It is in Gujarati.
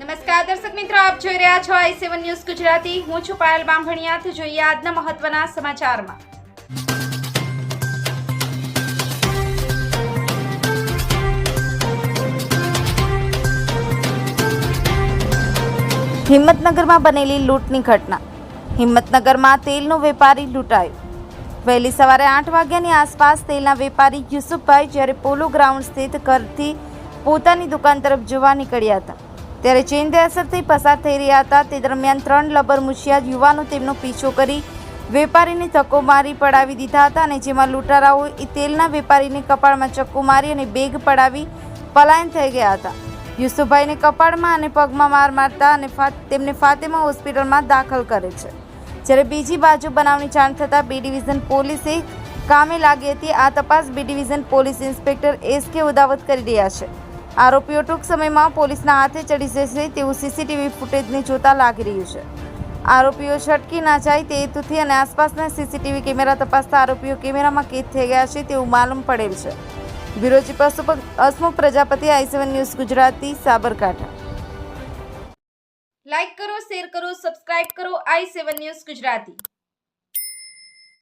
નમસ્કાર, દર્શક મિત્રો, આપ જોઈ રહ્યા છો આઈ સેવન ન્યૂઝ ગુજરાતી. હું છું પાયલ બામભણિયા તો જોઈએ આજના મહત્વના સમાચારમાં. હિંમતનગરમાં બનેલી લૂંટની ઘટના. હિંમતનગરમાં તેલનો વેપારી લૂંટાયો. વહેલી સવારે આઠ વાગ્યાની આસપાસ તેલના વેપારી યુસુફભાઈ જ્યારે પોલો ગ્રાઉન્ડ સ્થિત ઘરથી પોતાની દુકાન તરફ જોવા નીકળ્યા હતા. ત્યારે ચેન અસરથી પસાર થઈ રહ્યા હતા. તે દરમિયાન ત્રણ લબર મુશિયા યુવાનો તેમનો પીછો કરી વેપારીને ધક્કો મારી પડાવી દીધા હતા અને જેમાં લૂંટારાઓએ એ તેલના વેપારીને કપાળમાં ચક્કુ મારી અને બેગ પડાવી પલાયન થઈ ગયા હતા. યુસુફભાઈને કપાળમાં અને પગમાં માર મારતા અને તેમને ફાતેમા હોસ્પિટલમાં દાખલ કરે છે. જ્યારે બીજી બાજુ બનાવની જાણ થતાં બી ડિવિઝન પોલીસે કામે લાગી હતી. આ તપાસ B division police inspector S K Udawat કરી રહ્યા છે. આરોપીઓ ટૂંક સમયમાં પોલીસના હાથે ચડી જશે તેવું સીસીટીવી ફૂટેજને જોતા લાગી રહ્યું છે. આરોપીઓ છટકી ના જાય તે હેતુથી અને આસપાસના સીસીટીવી કેમેરા તપાસતા આરોપીઓ કેમેરામાં કેદ થઈ ગયા છે તેવું માલુમ પડેલ છે. Bureau Pashupat Hasmukh Prajapati, I seven news Gujarati, Sabarkantha. Like કરો, શેર કરો, સબસ્ક્રાઇબ કરો, આઈ સેવન ન્યૂઝ ગુજરાતી.